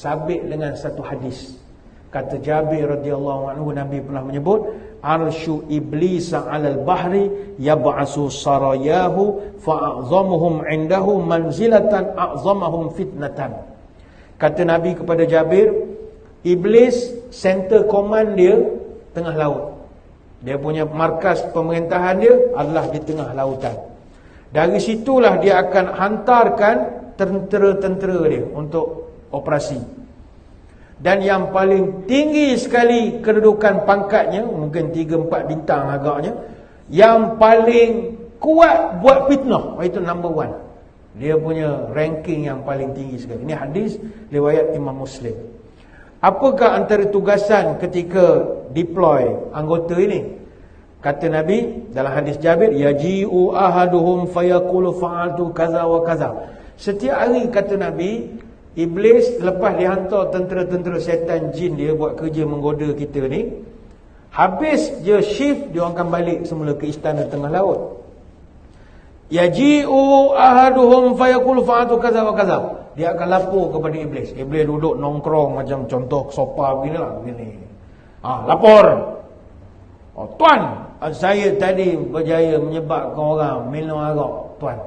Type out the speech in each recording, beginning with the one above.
sabit dengan satu hadis. Kata Jabir radhiyallahu anhu Nabi pernah menyebut arsyu iblis 'alal bahri yab'asu sarayahu fa'azamuhum 'indahu manzilatan a'zamahum fitnatan. Kata Nabi kepada Jabir, iblis center command dia tengah laut. Dia punya markas pemerintahan dia adalah di tengah lautan. Dari situlah dia akan hantarkan tentera-tentera dia untuk operasi. Dan yang paling tinggi sekali kedudukan pangkatnya, mungkin 3-4 bintang agaknya, yang paling kuat buat fitnah, itu number one. Dia punya ranking yang paling tinggi sekali. Ini hadis riwayat Imam Muslim. Apakah antara tugasan ketika deploy anggota ini? Kata Nabi dalam hadis Jabir, yaji'u ahaduhum fayaqulu fa'altu kaza wa kaza. Setiap hari kata Nabi, iblis lepas dihantar tentera-tentera syaitan jin dia buat kerja menggoda kita ni, habis je shift dia akan balik semula ke istana tengah laut. Yaji'u ahaduhum fayaqulu fa'altu kaza wa kaza. Dia akan lapor kepada iblis. Iblis duduk nongkrong macam contoh sopa begini. Ah, ha, lapor. Oh, tuan, saya tadi berjaya menyebabkan orang minum arak, tuan.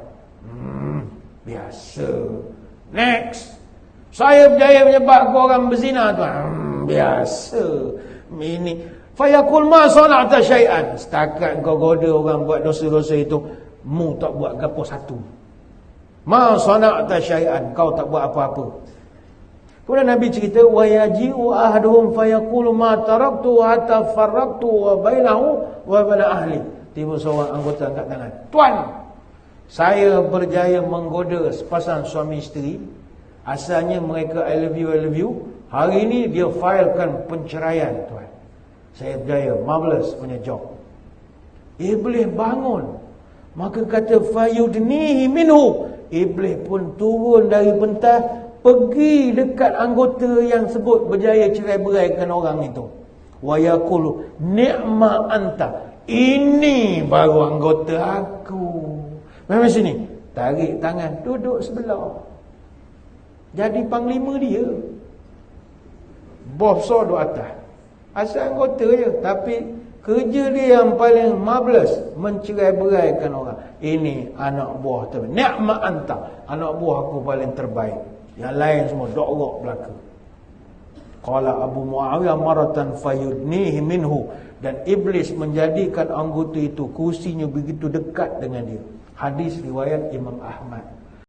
Hmm, biasa. Next. Saya berjaya menyebabkan orang berzina, tuan. Hmm, biasa. Ini fayaqul ma sana'ta syai'an. Setakat kau goda orang buat dosa-dosa itu, mu tak buat gapo satu. Ma sana'ta syai'an, kau tak buat apa-apa. Kemudian Nabi cerita wa yaji'u ahaduhum fayaqulu ma taraktu hatta farraqtu wa bainahu wa bain ahli. Tiba seorang anggota angkat tangan. Tuan, saya berjaya menggoda sepasang suami isteri. Asalnya mereka I love you, I love you. Hari ini dia filekan penceraian, tuan. Saya berjaya, marvelous punya job. Iblis bangun. Maka kata fayudnihi minhu. Iblis pun turun dari pentas pergi dekat anggota yang sebut berjaya cerai beraikan orang itu wa yaqulu ni'ma anta ini baru anggota aku memang sini tarik tangan duduk sebelah jadi panglima dia bos so duduk atas asal anggota je tapi kerja dia yang paling marvelous mencerai beraikan orang ini anak buah terbaik ni'ma anta anak buah aku paling terbaik yang lain semua dokrok belaka. Qala Abu Muawiyah maratan fayudnihi minhu dan iblis menjadikan anggota itu kursinya begitu dekat dengan dia. Hadis riwayat Imam Ahmad.